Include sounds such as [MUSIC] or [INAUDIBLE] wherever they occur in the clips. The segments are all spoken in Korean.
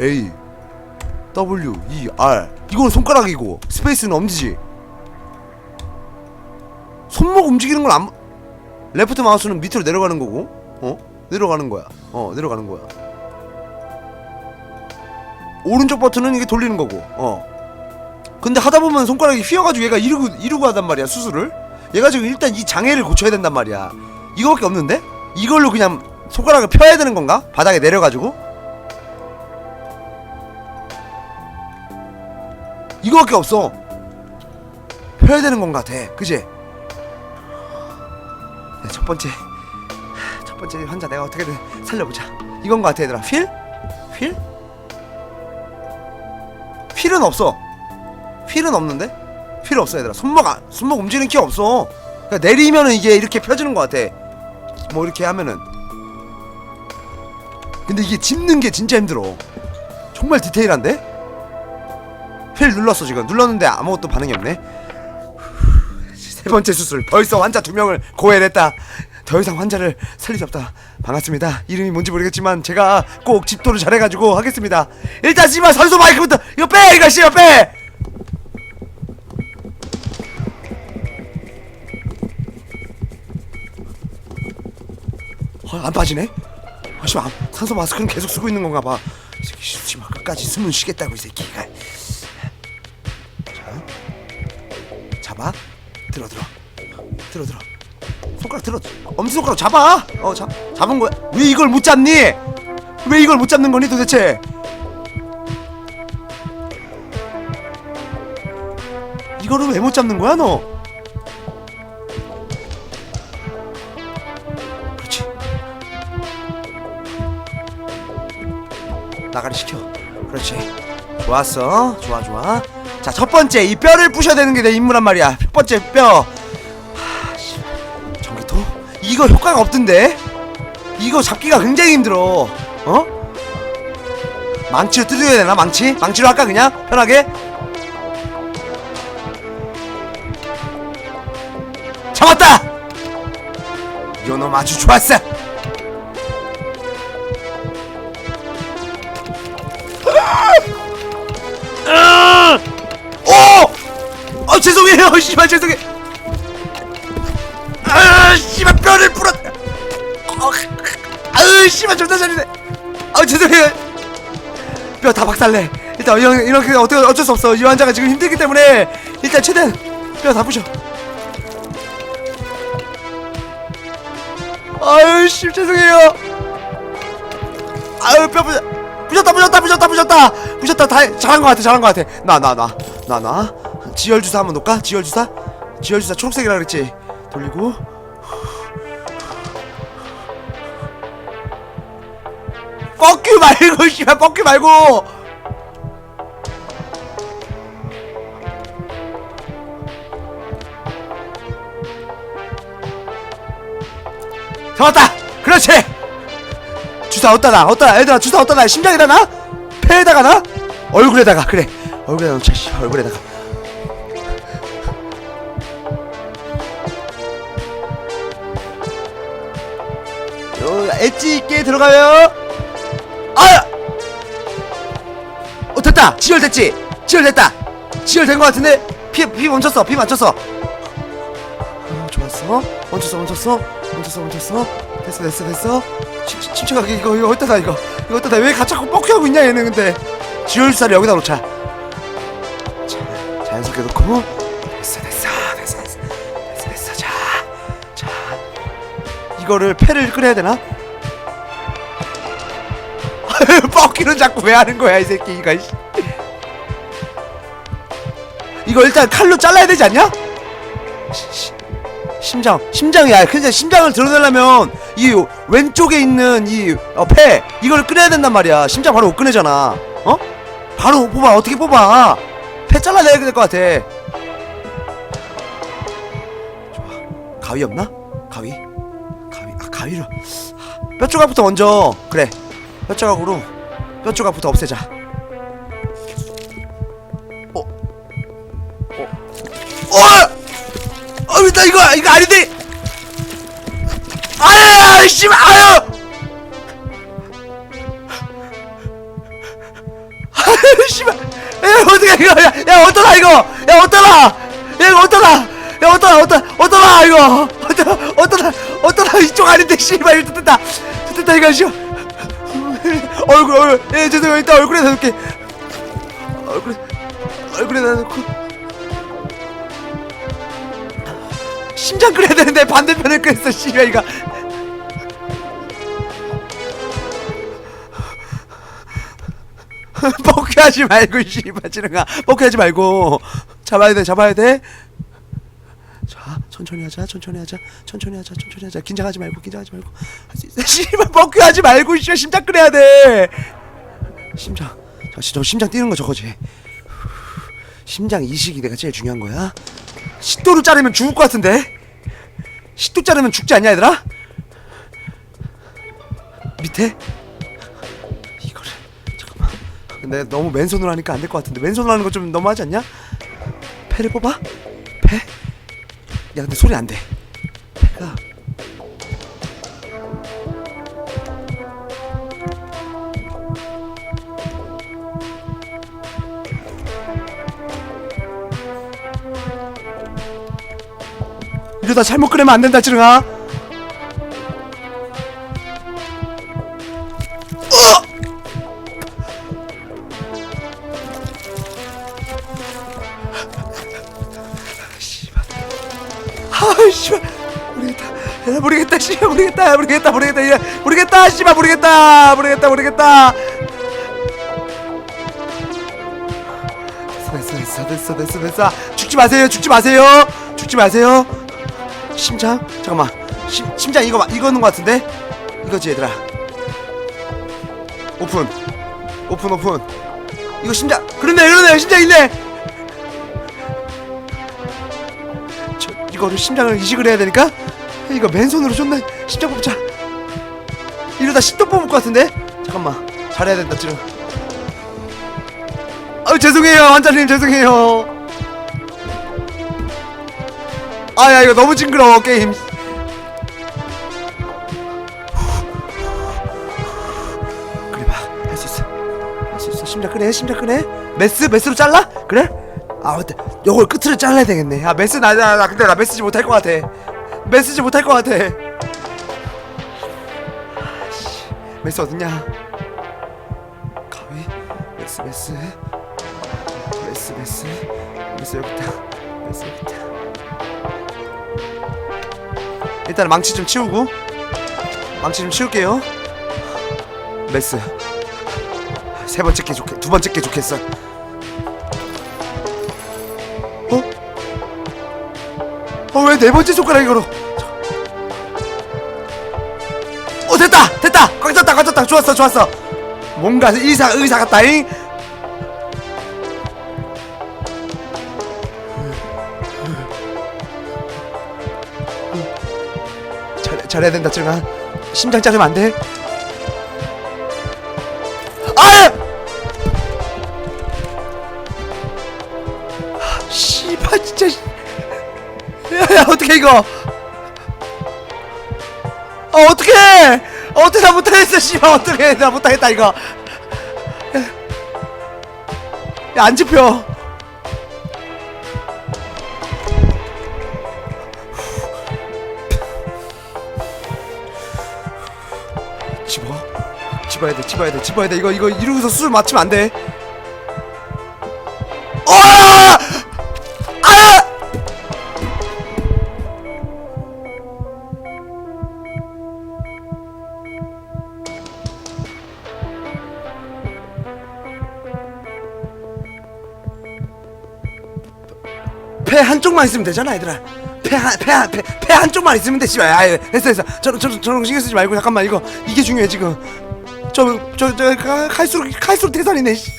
A W E R. 이건 손가락이고 스페이스는 엄지지. 손목 움직이는 건 안 레프트 마우스는 밑으로 내려가는 거고 어? 내려가는 거야. 어 내려가는 거야. 오른쪽 버튼은 이게 돌리는 거고 어. 근데 하다 보면 손가락이 휘어가지고 얘가 이러고 이러고 하단 말이야 수술을. 얘가 지금 일단 이 장애를 고쳐야 된단 말이야. 이거밖에 없는데? 이걸로 그냥 손가락을 펴야 되는 건가? 바닥에 내려가지고 이거밖에 없어. 펴야 되는 건가 돼 그지? 네, 첫 번째 첫 번째 환자 내가 어떻게든 살려보자. 이건 거 같아 얘들아. 휠? 휠? 휠은 없어. 휠은 없는데? 휠 없어 얘들아. 손목 안, 손목 움직이는 키 없어. 그러니까 내리면은 이게 이렇게 펴지는 거 같아. 뭐 이렇게 하면은. 근데 이게 짚는 게 진짜 힘들어. 정말 디테일한데? 휠 눌렀어 지금. 눌렀는데 아무것도 반응이 없네. 세 번째 수술. 벌써 환자 두 명을 고해냈다. 더 이상 환자를 살릴 수 없다. 반갑습니다. 이름이 뭔지 모르겠지만 제가 꼭 집도를 잘해가지고 하겠습니다. 일단 씨발 선수 마이크부터 이거 빼! 이거 씨발 빼! 어, 안 빠지네? 아, 씨발, 안- 산소 마스크는 계속 쓰고 있는 건가 봐. 이 새끼, 씨발, 끝까지 숨은 쉬겠다고, 이 새끼가. 들어, 들어. 들어, 들어. 손가락 들어. 엄지손가락 잡아! 어, 잡, 잡은 거야. 왜 이걸 못 잡니? 왜 이걸 못 잡는 거니, 도대체? 이거를 왜 못 잡는 거야, 너? 그렇지. 나가리 시켜. 그렇지. 좋았어. 좋아, 좋아. 자, 첫 번째 이 뼈를 부셔야 되는 게 내 임무란 말이야. 첫 번째 뼈. 하, 씨. 전기톱? 이거 효과가 없던데. 이거 잡기가 굉장히 힘들어. 어? 망치로 뜯어야 되나? 망치? 망치로 할까 그냥? 편하게? 잡았다! 요놈 아주 좋았어! 죄송해요. [LAUGHS] 씨발 죄송해. 아 씨발 뼈를 부러 어, 아으 씨발 존나 잘리네 아 죄송해요. 뼈 다 박살내. 일단 이런, 이렇게 어떻게 어쩔 수 없어. 이 환자가 지금 힘들기 때문에 일단 최대한 뼈 다 부셔. 아유 씨 죄송해요. 아유 뼈 부셨다 부셨다 부셨다 부셨다. 부셨다. 다 잘한 것 같아 잘한 것 같아. 나 나 나. 나나 지혈 주사 한번 놓을까? 지혈 주사? 지혈 주사 초록색이라 그랬지. 돌리고. 뻑큐 말고 씨발 뻑큐 말고! 잡았다! 그렇지! 주사 어디다 놔? 어디다 얘들아 주사 어디다 놔? 심장에다 놔? 폐에다가 놔? 얼굴에다가 그래. 얼굴에다 놓자 씨 얼굴에다가 엣지 있게 들어가요. 아! 어 됐다. 지혈됐지? 지혈됐다. 지혈된 것 같은데? 피, 피 멈췄어. 피 맞췄어. 어, 좋았어. 멈췄어 멈췄어. 멈췄어 멈췄어. 됐어 됐어 됐어. 침- 침- 침착하게 이거 이거 어디다 이거. 이거 어디다 왜 자꾸 뻑큐하고 있냐 얘는 근데. 지혈사를 여기다 놓자. 자 자연스럽게 놓고. 이거를 패를 끓여야 되나? [LAUGHS] 뻑큐는 자꾸 왜 하는 거야 이 새끼 이거 씨. 이거 일단 칼로 잘라야 되지 않냐? 시- 시- 심장 심장이야 근데 심장을 드러내려면 이 왼쪽에 있는 이폐 이걸 끄내야 된단 말이야 심장 바로 못 꺼내잖아 어? 바로 못 뽑아 어떻게 뽑아 폐 잘라내야 될 것 같아 좋아 가위 없나? 가위? 가위 아 가위로 하, 뼈 조각부터 먼저 그래 뼈 조각으로 뼈 조각부터 없애자. 어? 어? 어! 어, 나 이거 이거 아닌데. 아유, 씨발, 아유. 씨발. 야 어떻게 이거. 야, 야 어떠나 이거. 야 어떠나 야 어떠나 야 어떠나 어떠 어떠나 이거. 어떠나 어떠나 어떠나 이쪽 아닌데 씨발. 이거 뜯다. 뜯다 이거 씨 얼굴 얼굴 예 죄송해요. 일단 얼굴에다 놓게. 얼굴에 얼굴에다 놓고. 심장 끓여야 되는데 반대편을 끓였어 씨발 이거. [LAUGHS] 뻑하지 말고 씨발 지능아. 뻑하지 말고. 잡아야 돼 잡아야 돼자 천천히 하자 천천히 하자 천천히 하자 천천히 하자. 긴장하지 말고 긴장하지 말고. 할 수 있어. [LAUGHS] 씨발 뻑하지 말고 씨발 심장 끓여야 돼. 심장. 자, 저 심장 뛰는 거 저거지. 심장 이식이 내가 제일 중요한 거야. 10도로 자르면 죽을 것 같은데? 10도 자르면 죽지 않냐 얘들아? 밑에? 이거를 잠깐만. 근데 너무 맨손으로 하니까 안 될 것 같은데. 왼손으로 하는 거 좀 너무하지 않냐? 패를 뽑아? 패? 야 근데 소리 안돼 패가 이러다 잘못 끄내면 안 된다 지릉 아아 씨발. 모르겠다. 야, 모르겠다 씨발. 모르겠다 모르겠다 모르겠다. 야, 모르겠다 씨발. 모르겠다 모르겠다 모르겠다. 됐어 됐어 됐어 됐어 됐어. 죽지 마세요 죽지 마세요. 죽지 마세요. 심장? 잠깐만. 심, 심장 이거 마- 이거는 것 같은데? 이거지 얘들아. 오픈. 오픈 오픈. 이거 심장. 그러네 그러네 심장 있네 이거를 심장을 이식을 해야 되니까? 이거 맨손으로 존나 심장 뽑자. 이러다 10도 뽑을 것 같은데? 잠깐만. 잘해야 된다 지금. 아유 죄송해요. 환자님 죄송해요. 아야 이거 너무 징그러워 게임. 그래 봐할 수 있어. 할 수 있어. 심장 끄네 심장 끄네. 메스 메스로 잘라? 그래 아 맞다 요걸 끝으로 잘라야 되겠네. 아 메스 나, 나, 나 근데 나 메시지 못할 것 같아. 메시지 못할 것 같아. 아씨, 메스 어딨냐? 가위? 메스 메스 메스 메스 메스 여기 있다. 메스 여기 있다. 일단 망치 좀 치우고. 망치 좀 치울게요. 메스. 세 번째 게 좋겠 두 번째 게 좋겠어 어? 어 왜 네 번째 손가락이 걸어 어 됐다! 됐다! 꽉 찼다 꽉 찼다! 좋았어 좋았어! 뭔가 의사 의사 같다잉? 잘, 잘해야 된다 ጭ가 심장 자르면 안 돼 이거. 아 어떻게 어떻게 나 못하겠어 씨발 어떻게 나 못하겠다 이거. 야 안 집혀. 집어 집어야 돼 집어야 돼 집어야 돼. 이거 이거 이러고서 술 맞추면 안돼 배 한쪽만 있으면 되잖아 얘들아. 배 한쪽만 있으면 돼 씨발. 아예 됐어 됐어. 저런 저런 저런 거 신경 쓰지 말고 잠깐만 이거. 이게 중요해 지금. 저저저 갈수록 갈수록 씨.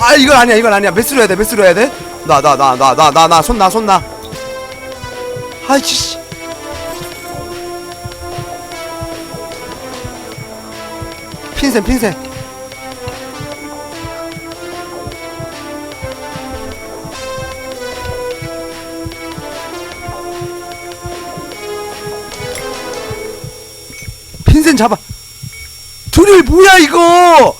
아 이건 아니야 이건 아니야. 메스로 해야 돼 메스로 해야 돼나 나 나 나 나 나 나 손 나 손나. 아이씨 씨. 핀셋 핀셋 뭐야 이거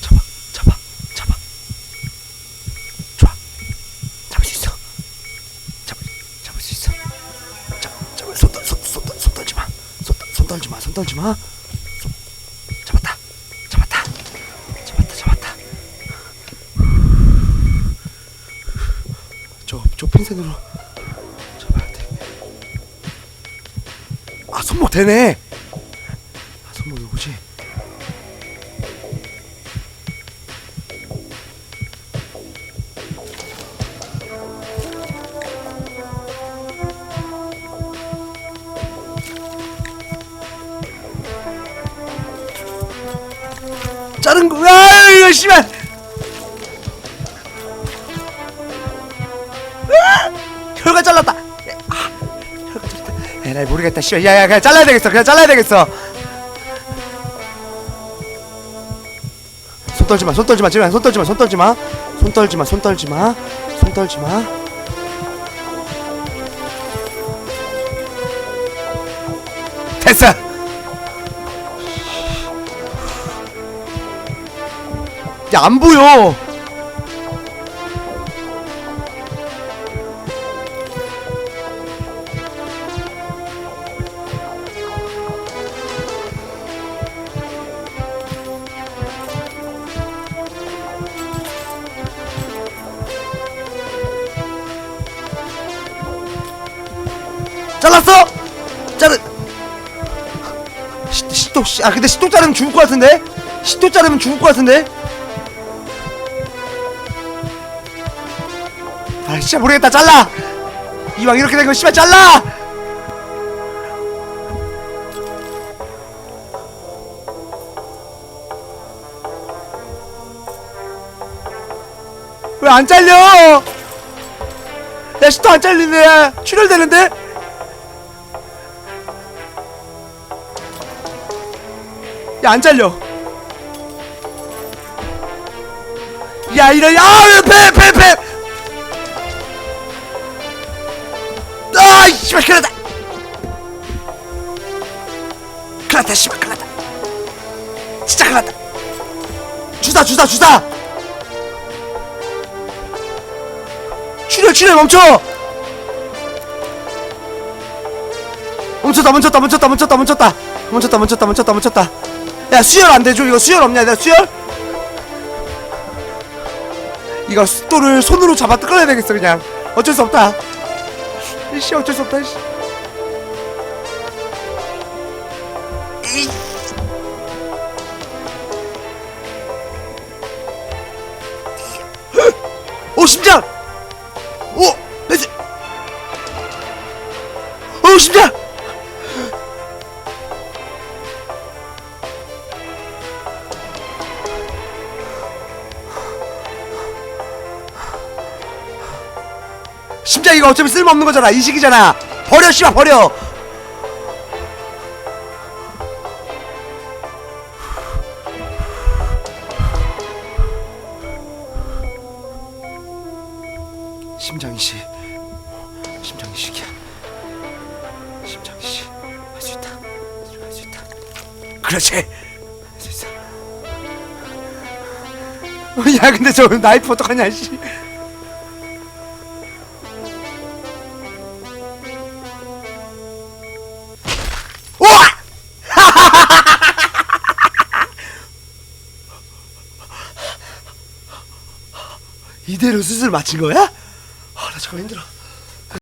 잡아 잡아 잡아 좋아 잡을 수 있어 잡을 잡을 수 있어 잡 잡을 손, 떨- 손, 손, 떨- 손 떨지 마. 손, 떨- 손 떨지 마. 손 떨지 마. 손. 저, 저 핀셋으로 되네. 아, 손목 이거지. 자른 거, 아, 이거 씨발. 모르겠다. 씨발, 야야, 그냥 잘라야 되겠어. 그냥 잘라야 되겠어. 손 떨지 마, 손 떨지 마, 지금 손 떨지 마, 손 떨지 마, 손 떨지 마, 손 떨지 마, 손 떨지 마. 됐어. 야, 안 보여. 잘랐어! 자르 시, 시도 시, 아 근데 시도 자르면 죽을 것 같은데? 시도 자르면 죽을 것 같은데? 아 진짜 모르겠다 잘라! 이왕 이렇게 된 거 씨발 잘라! 왜 안 잘려? 야 시도 안 잘리네 출혈되는데? 야 안 잘려. 야 이런 야배배배 아 씨발 큰일 났다. 큰일 났다 씨발 큰일 났다. 진짜 큰일 났다. 주사 주사 주사! 출혈 출혈 멈춰! 멈췄다 멈췄다 멈췄다 멈췄다 멈췄다. 멈췄다 멈췄다 멈췄다 멈췄다 야 수혈 안 되죠 이거 수혈 없냐 내가 수혈? 이거 숫도를 손으로 잡아 뜯어야 되겠어 그냥. 어쩔 수 없다. 이씨 어쩔 수 없다 이씨. 이. 오 심장 심장 이거 어차피 쓸모없는 거잖아. 이식이잖아. 버려 씨발 버려. 심장 이식 심장 이식이야 심장 이식 할 수 있다. 할 수 있다. 그렇지. 할 수 있어. 야 근데 저 나이프 어떡하냐 씨 이대로 수술 마친 거야? 아, 나 잠깐 힘들어.